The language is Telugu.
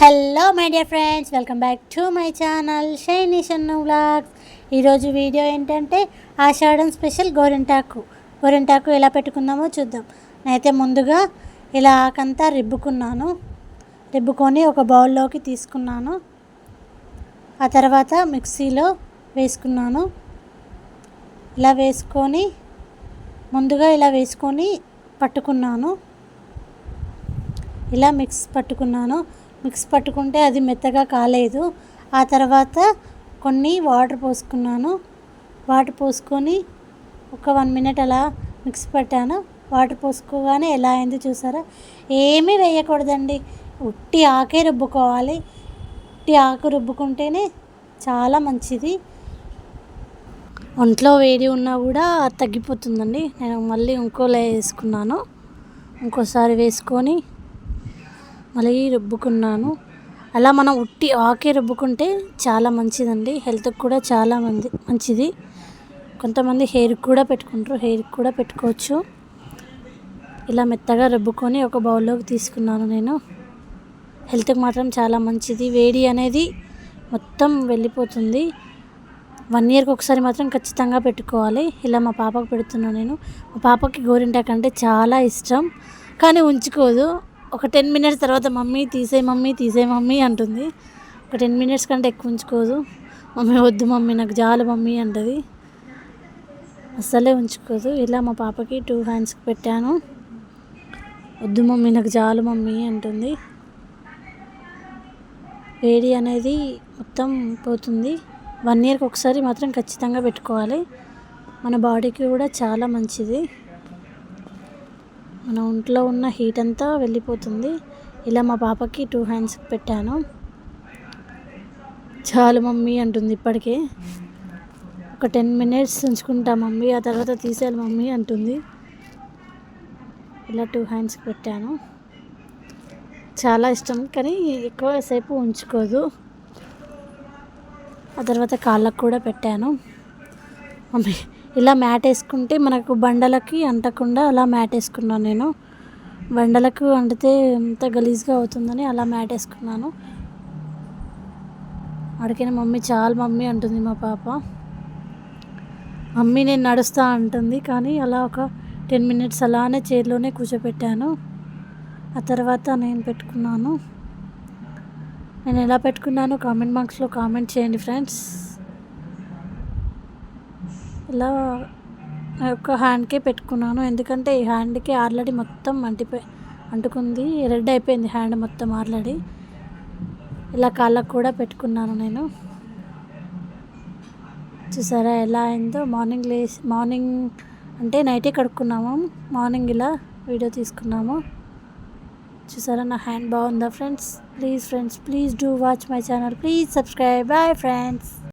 Hello my dear friends welcome back to my channel Shiny Shannu vlogs ఈరోజు వీడియో ఏంటంటే ఆషాఢం స్పెషల్ గోరింటాకు. గోరింటాకు ఎలా పెట్టుకుందామో చూద్దాం. నేనైతే ముందుగా ఇలా ఆకంతా రిబ్బుకున్నాను. రిబ్బుకొని ఒక బౌల్లోకి తీసుకున్నాను. ఆ తర్వాత మిక్సీలో వేసుకున్నాను. ఇలా వేసుకొని ముందుగా ఇలా వేసుకొని పట్టుకున్నాను. ఇలా మిక్స్ పట్టుకున్నాను. మిక్స్ పట్టుకుంటే అది మెత్తగా కాలేదు. ఆ తర్వాత కొన్ని వాటర్ పోసుకున్నాను. వాటర్ పోసుకొని ఒక వన్ మినిట్ అలా మిక్స్ పెట్టాను. వాటర్ పోసుకోగానే ఎలా అయింది చూసారా? ఏమీ వేయకూడదండి. ఉట్టి ఆకే రుబ్బుకోవాలి. ఉట్టి ఆకు రుబ్బుకుంటేనే చాలా మంచిది. ఒంట్లో వేడి ఉన్నా కూడా తగ్గిపోతుందండి. నేను మళ్ళీ ఇంకోలా వేసుకున్నాను. ఇంకోసారి వేసుకొని మళ్ళీ రుబ్బుకున్నాను. అలా మనం ఉట్టి ఆకే రుబ్బుకుంటే చాలా మంచిదండి. హెల్త్కి కూడా చాలా మంది మంచిది. కొంతమంది హెయిర్కి కూడా పెట్టుకుంటారు హెయిర్కి కూడా పెట్టుకోవచ్చు. ఇలా మెత్తగా రుబ్బుకొని ఒక బౌల్లోకి తీసుకున్నాను నేను. హెల్త్కి మాత్రం చాలా మంచిది. వేడి అనేది మొత్తం వెళ్ళిపోతుంది. వన్ ఇయర్కి ఒకసారి మాత్రం ఖచ్చితంగా పెట్టుకోవాలి. ఇలా మా పాపకు పెడుతున్నాను నేను. మా పాపకి గోరింటాకు అంటే చాలా ఇష్టం. కానీ ఉంచుకోదు. ఒక టెన్ మినిట్స్ తర్వాత మమ్మీ తీసే మమ్మీ తీసే మమ్మీ అంటుంది. ఒక టెన్ మినిట్స్ కంటే ఎక్కువ ఉంచుకోదు. మమ్మీ వద్దు మమ్మీ నాకు జాలు మమ్మీ అంటది. అస్సలే ఉంచుకోదు. ఇలా మా పాపకి టూ హ్యాండ్స్కి పెట్టాను. వద్దు మమ్మీ నాకు జాలు మమ్మీ అంటుంది. వేడి అనేది మొత్తం పోతుంది. వన్ ఇయర్కి ఒకసారి మాత్రం ఖచ్చితంగా పెట్టుకోవాలి. మన బాడీకి కూడా చాలా మంచిది. మన ఒంట్లో ఉన్న హీట్ అంతా వెళ్ళిపోతుంది. ఇలా మా పాపకి టూ హ్యాండ్స్కి పెట్టాను. చాలు మమ్మీ అంటుంది ఇప్పటికే. ఒక టెన్ మినిట్స్ ఉంచుకుంటా మమ్మీ ఆ తర్వాత తీసేయాలి మమ్మీ అంటుంది. ఇలా టూ హ్యాండ్స్కి పెట్టాను. చాలా ఇష్టం కానీ ఎక్కువసేపు ఉంచుకోదు. ఆ తర్వాత కాళ్ళకు కూడా పెట్టాను. మమ్మీ ఇలా మ్యాట్ వేసుకుంటే మనకు బండలకి అంటకుండా అలా మ్యాట్ వేసుకున్నాను నేను. బండలకు అంటితే అంత గలీజ్గా అవుతుందని అలా మ్యాట్ వేసుకున్నాను. అడిగిన మమ్మీ చాలా మమ్మీ అంటుంది మా పాప. మమ్మీ నేను నడుస్తా అంటుంది కానీ అలా ఒక టెన్ మినిట్స్ అలానే చైర్లోనే కూర్చోపెట్టాను. ఆ తర్వాత నేను పెట్టుకున్నాను. నేను ఎలా పెట్టుకున్నాను కామెంట్ బాక్స్లో కామెంట్ చేయండి ఫ్రెండ్స్. ఇలా ఒక హ్యాండ్కే పెట్టుకున్నాను. ఎందుకంటే ఈ హ్యాండ్కి ఆల్రెడీ మొత్తం అంటిపోయి అంటుకుంది. రెడ్ అయిపోయింది హ్యాండ్ మొత్తం ఆల్రెడీ. ఇలా కాళ్ళకు కూడా పెట్టుకున్నాను నేను. చూసారా ఎలా అయిందో? మార్నింగ్ లేచి మార్నింగ్ అంటే నైటే కడుక్కున్నాము. మార్నింగ్ ఇలా వీడియో తీసుకున్నాము. చూసారా నా హ్యాండ్ బాగుందా friends please friends please do watch my channel please subscribe bye friends